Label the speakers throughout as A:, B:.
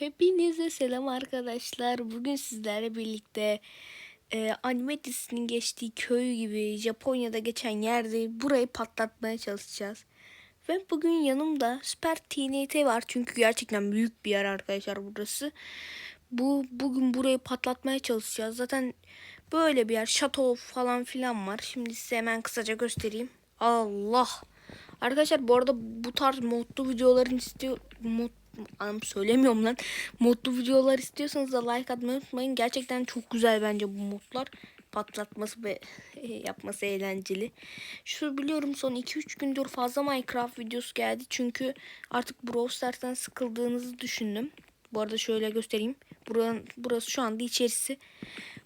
A: Hepinize selam arkadaşlar. Bugün sizlerle birlikte e, anime dizisinin geçtiği köy gibi Japonya'da geçen yerde burayı patlatmaya çalışacağız. Ve bugün yanımda Süper TNT var çünkü gerçekten büyük bir yer arkadaşlar burası. Bu bugün burayı patlatmaya çalışacağız. Zaten böyle bir yer, şato falan filan var. Şimdi size hemen kısaca göstereyim. Allah. Arkadaşlar bu arada bu tarz modlu videoların istiyor mod Anam söylemiyorum lan. Modlu videolar istiyorsanız da like atmayı unutmayın. Gerçekten çok güzel bence bu modlar. Patlatması ve yapması eğlenceli. Şu biliyorum son 2-3 gündür fazla Minecraft videosu geldi. Çünkü artık Brawl Stars'tan sıkıldığınızı düşündüm. Bu arada şöyle göstereyim. Buranın, burası şu anda içerisi.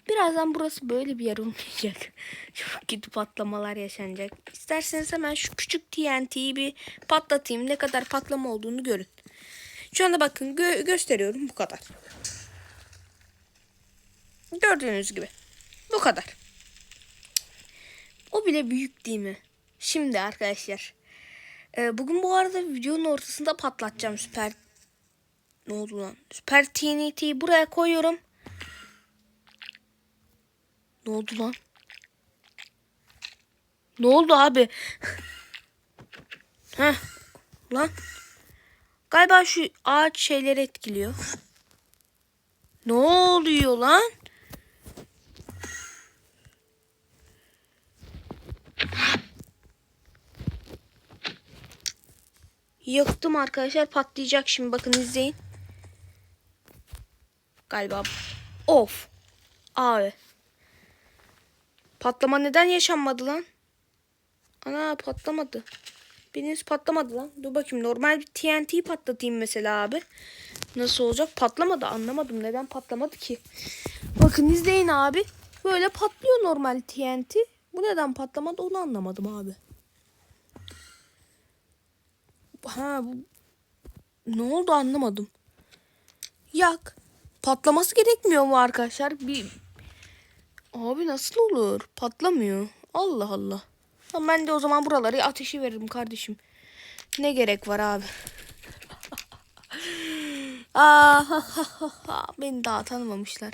A: Birazdan burası böyle bir yer olmayacak. Çok kötü patlamalar yaşanacak. İsterseniz hemen şu küçük TNT'yi bir patlatayım. Ne kadar patlama olduğunu görün. Şu anda bakın gö gösteriyorum bu kadar. Gördüğünüz gibi. Bu kadar. O bile büyük değil mi? Şimdi arkadaşlar. E, bugün bu arada videonun ortasında patlatacağım süper. Ne oldu lan? Süper TNT'yi buraya koyuyorum. Ne oldu lan? Ne oldu abi? Heh. Lan. Galiba şu ağaç şeyleri etkiliyor. Ne oluyor lan? Yaktım arkadaşlar patlayacak şimdi bakın izleyin. Galiba of. Abi. Patlama neden yaşanmadı lan? Ana patlamadı. Biriniz patlamadı lan. Dur bakayım normal bir TNT patlatayım mesela abi. Nasıl olacak? Patlamadı anlamadım. Neden patlamadı ki? Bakın izleyin abi. Böyle patlıyor normal TNT. Bu neden patlamadı onu anlamadım abi. Ha bu... Ne oldu anlamadım. Yak. Patlaması gerekmiyor mu arkadaşlar? Bir... Abi nasıl olur? Patlamıyor. Allah Allah. Tamam ben de o zaman buraları ateşi veririm kardeşim. Ne gerek var abi? Aa, beni daha tanımamışlar.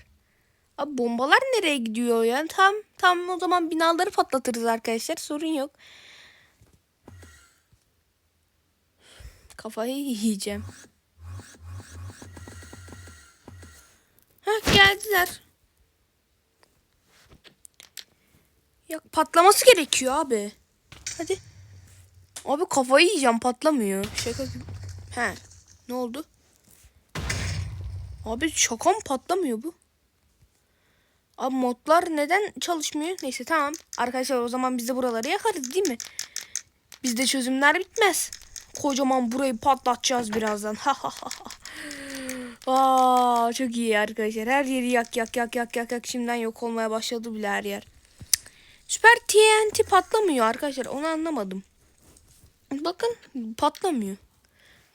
A: Abi bombalar nereye gidiyor ya? Tam tam o zaman binaları patlatırız arkadaşlar. Sorun yok. Kafayı yiyeceğim. Heh geldiler. Ya patlaması gerekiyor abi. Hadi. Abi kafayı yiyeceğim patlamıyor. Şaka gibi. He. Ne oldu? Abi şaka mı patlamıyor bu? Abi modlar neden çalışmıyor? Neyse tamam. Arkadaşlar o zaman biz de buraları yakarız değil mi? Bizde çözümler bitmez. Kocaman burayı patlatacağız birazdan. Ha ha ha. Aa, çok iyi arkadaşlar. Her yeri yak yak yak yak yak yak. Şimdiden yok olmaya başladı bile her yer. Süper TNT patlamıyor arkadaşlar. Onu anlamadım. Bakın patlamıyor.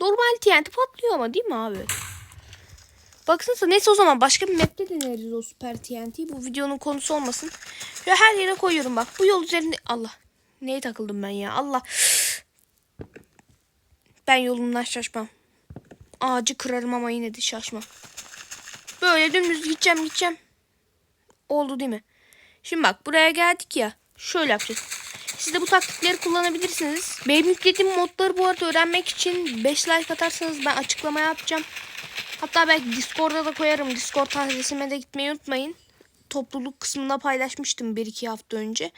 A: Normal TNT patlıyor ama değil mi abi? Baksanıza neyse o zaman başka bir map'te deneriz o süper TNT. Bu videonun konusu olmasın. Ve her yere koyuyorum bak. Bu yol üzerinde... Allah. Neye takıldım ben ya? Allah. Ben yolumdan şaşmam. Ağacı kırarım ama yine de şaşmam. Böyle dümdüz gideceğim gideceğim. Oldu değil mi? Şimdi bak buraya geldik ya. Şöyle yapacağız. Siz de bu taktikleri kullanabilirsiniz. Benim yüklediğim modları bu arada öğrenmek için 5 like atarsanız ben açıklama yapacağım. Hatta belki Discord'da da koyarım. Discord adresime de gitmeyi unutmayın. Topluluk kısmında paylaşmıştım 1-2 hafta önce.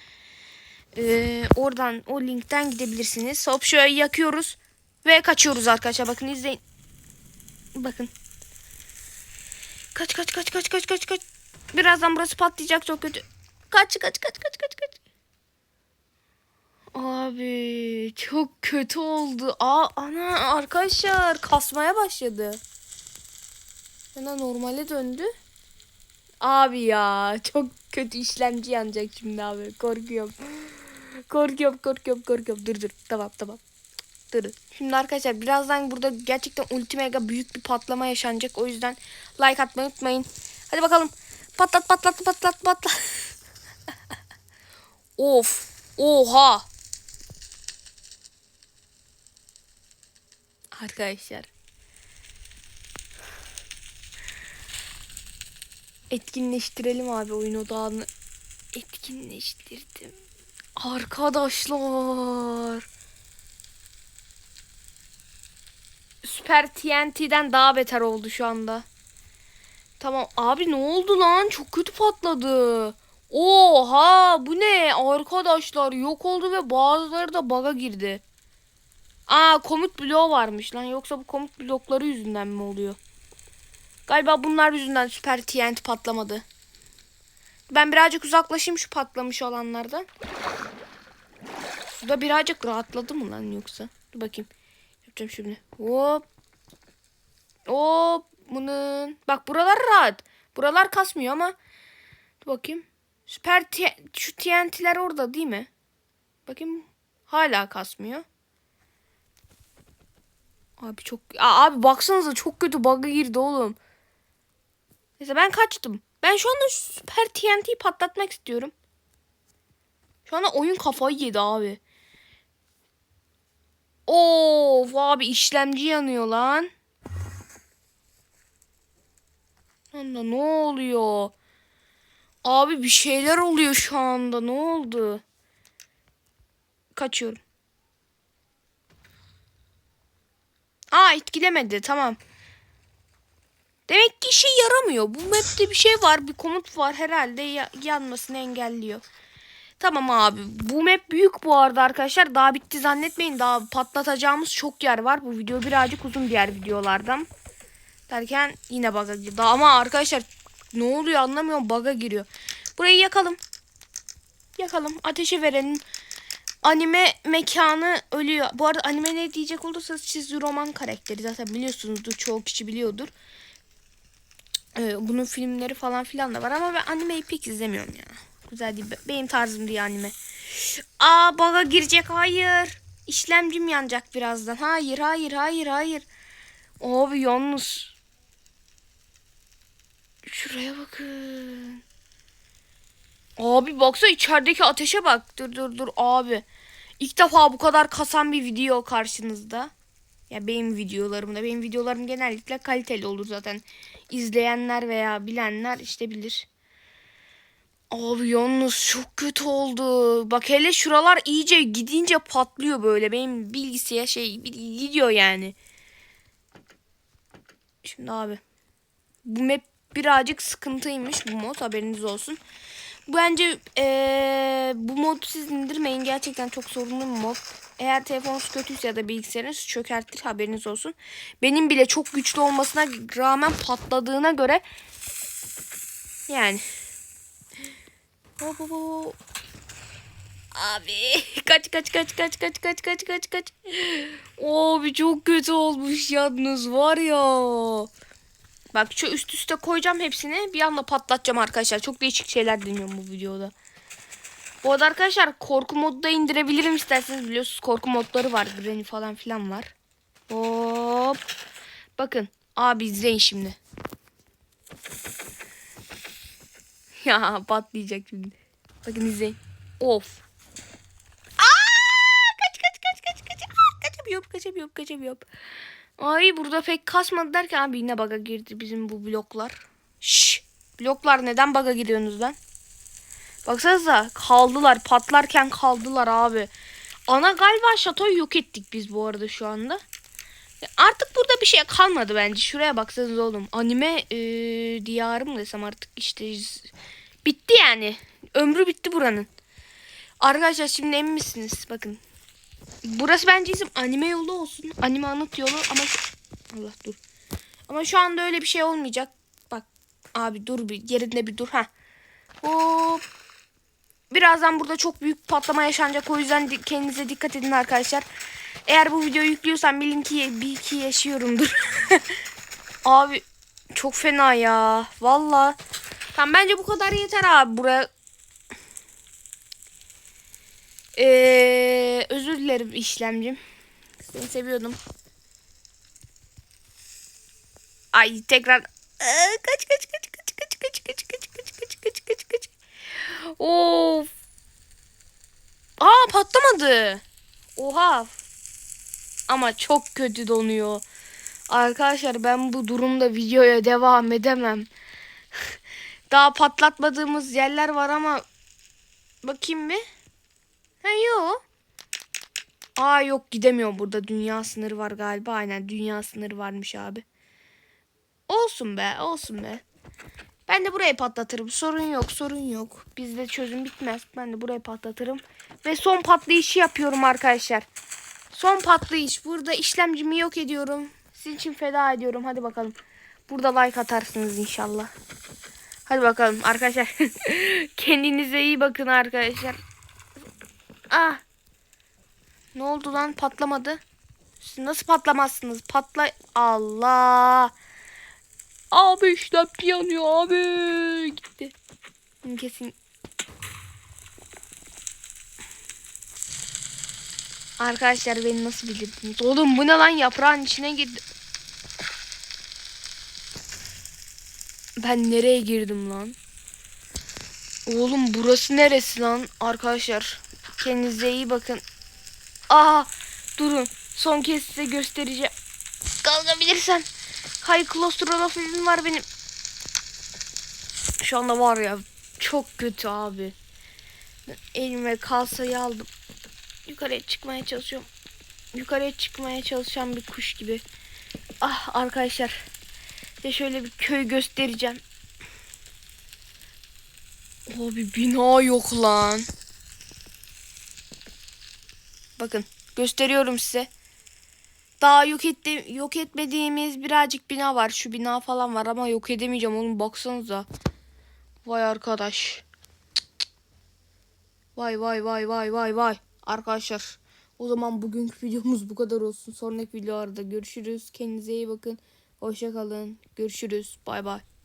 A: Ee, oradan o linkten gidebilirsiniz. Hop şöyle yakıyoruz. Ve kaçıyoruz arkadaşlar. Bakın izleyin. Bakın. Kaç kaç kaç kaç kaç kaç kaç. Birazdan burası patlayacak çok kötü. Kaç kaç kaç kaç kaç kaç. Abi çok kötü oldu. Aa ana arkadaşlar kasmaya başladı. Ana normale döndü. Abi ya çok kötü işlemci yanacak şimdi abi. Korkuyorum. Korkuyorum korkuyorum korkuyorum. Dur dur tamam tamam. Dur. Şimdi arkadaşlar birazdan burada gerçekten ulti mega büyük bir patlama yaşanacak. O yüzden like atmayı unutmayın. Hadi bakalım. Patlat patlat patlat patlat. Of. Oha. Arkadaşlar. Etkinleştirelim abi oyun odağını. Etkinleştirdim. Arkadaşlar. Süper TNT'den daha beter oldu şu anda. Tamam abi ne oldu lan? Çok kötü patladı. Oha bu ne? Arkadaşlar yok oldu ve bazıları da bug'a girdi. Aa komut bloğu varmış lan. Yoksa bu komut blokları yüzünden mi oluyor? Galiba bunlar yüzünden süper TNT patlamadı. Ben birazcık uzaklaşayım şu patlamış olanlardan. Suda birazcık rahatladı mı lan yoksa? Dur bakayım. Yapacağım şimdi. Hop. Hop. Bunun. Bak buralar rahat. Buralar kasmıyor ama. Dur bakayım. Süper şu TNT'ler orada değil mi? Bakayım. Hala kasmıyor. Abi çok... Aa, abi baksanıza çok kötü bug'a girdi oğlum. Neyse ben kaçtım. Ben şu anda süper TNT'yi patlatmak istiyorum. Şu anda oyun kafayı yedi abi. Of abi işlemci yanıyor lan. Anda ne oluyor? Abi bir şeyler oluyor şu anda. Ne oldu? Kaçıyorum. Aa etkilemedi. Tamam. Demek ki işe yaramıyor. Bu map'te bir şey var. Bir komut var. Herhalde ya- yanmasını engelliyor. Tamam abi. Bu map büyük bu arada arkadaşlar. Daha bitti zannetmeyin. Daha patlatacağımız çok yer var. Bu video birazcık uzun diğer videolardan. Derken yine girdi. Ama arkadaşlar ne oluyor anlamıyorum. Bug'a giriyor. Burayı yakalım. Yakalım. Ateşe verelim. Anime mekanı ölüyor. Bu arada anime ne diyecek olursanız çizgi roman karakteri. Zaten biliyorsunuzdur. Çoğu kişi biliyordur. Ee, bunun filmleri falan filan da var ama ben animeyi pek izlemiyorum ya. Güzel değil. Be- Benim tarzım değil anime. Aa bug'a girecek. Hayır. İşlemcim yanacak birazdan. Hayır, hayır, hayır, hayır. Abi yalnız. Şuraya bakın. Abi baksana içerideki ateşe bak. Dur dur dur abi. İlk defa bu kadar kasan bir video karşınızda. Ya benim videolarımda. Benim videolarım genellikle kaliteli olur zaten. İzleyenler veya bilenler işte bilir. Abi yalnız çok kötü oldu. Bak hele şuralar iyice gidince patlıyor böyle. Benim bilgisayar şey gidiyor yani. Şimdi abi. Bu map birazcık sıkıntıymış bu mod haberiniz olsun. Bence eee, bu modu siz indirmeyin. Gerçekten çok sorunlu bir mod. Eğer telefonunuz kötüyse ya da bilgisayarınız çökertir haberiniz olsun. Benim bile çok güçlü olmasına rağmen patladığına göre yani. Hop hop. Abi kaç kaç kaç kaç kaç kaç kaç kaç kaç. Abi çok kötü olmuş yalnız var ya. Bak şu üst üste koyacağım hepsini. Bir anda patlatacağım arkadaşlar. Çok değişik şeyler deniyorum bu videoda. Bu arada arkadaşlar korku modu da indirebilirim isterseniz. Biliyorsunuz korku modları var. Granny falan filan var. Hop. Bakın. Abi izleyin şimdi. Ya patlayacak şimdi. Bakın izleyin. Of. Aa! Kaç kaç kaç kaç kaç. Aa, kaçamıyorum kaçamıyorum kaçamıyorum. Ay burada pek kasmadı derken abi yine baga girdi bizim bu bloklar. Şş, bloklar neden baga giriyorsunuz lan? Baksanıza kaldılar patlarken kaldılar abi. Ana galiba şatoyu yok ettik biz bu arada şu anda. Ya Artık burada bir şey kalmadı bence. Şuraya baksanız oğlum. Anime eee diyarı mı desem artık işte bitti yani. Ömrü bitti buranın. Arkadaşlar şimdi emin misiniz? Bakın. Burası bence isim anime yolu olsun. Anime anıt yolu ama Allah dur. Ama şu anda öyle bir şey olmayacak. Bak abi dur bir yerinde bir dur ha. Hop. Birazdan burada çok büyük patlama yaşanacak. O yüzden di- kendinize dikkat edin arkadaşlar. Eğer bu videoyu yüklüyorsam bilin ki bir iki yaşıyorumdur. abi çok fena ya. Valla. Tamam bence bu kadar yeter abi buraya. Ee, özür dilerim işlemcim. Seni seviyordum. Ay tekrar Ee, kaç kaç kaç kaç kaç kaç kaç kaç kaç kaç kaç kaç kaç. Of. Aa patlamadı. Oha. Ama çok kötü donuyor. Arkadaşlar ben bu durumda videoya devam edemem. Daha patlatmadığımız yerler var ama bakayım bir. Ha yok. Aa yok gidemiyorum burada. Dünya sınırı var galiba. Aynen dünya sınırı varmış abi. Olsun be olsun be. Ben de burayı patlatırım. Sorun yok sorun yok. Bizde çözüm bitmez. Ben de burayı patlatırım. Ve son patlayışı yapıyorum arkadaşlar. Son patlayış. Burada işlemcimi yok ediyorum. Sizin için feda ediyorum. Hadi bakalım. Burada like atarsınız inşallah. Hadi bakalım arkadaşlar. Kendinize iyi bakın arkadaşlar. Ah. Ne oldu lan patlamadı. Siz nasıl patlamazsınız? Patla. Allah. Abi işlemci yanıyor abi. Gitti. Kesin. Arkadaşlar beni nasıl bilirdiniz? Oğlum bu ne lan yaprağın içine girdi. Ben nereye girdim lan? Oğlum burası neresi lan arkadaşlar? Kendinize iyi bakın. Aa durun. Son kez size göstereceğim. Kalkabilirsen. Hay klostrofobim var benim. Şu anda var ya çok kötü abi. Elime kalsayı aldım. Yukarıya çıkmaya çalışıyorum. Yukarıya çıkmaya çalışan bir kuş gibi. Ah arkadaşlar. Size şöyle bir köy göstereceğim. Abi bina yok lan. Bakın gösteriyorum size. Daha yok etti yok etmediğimiz birazcık bina var. Şu bina falan var ama yok edemeyeceğim oğlum baksanıza. Vay arkadaş. Vay vay vay vay vay vay. Arkadaşlar o zaman bugünkü videomuz bu kadar olsun. Sonraki videolarda görüşürüz. Kendinize iyi bakın. Hoşça kalın. Görüşürüz. Bay bay.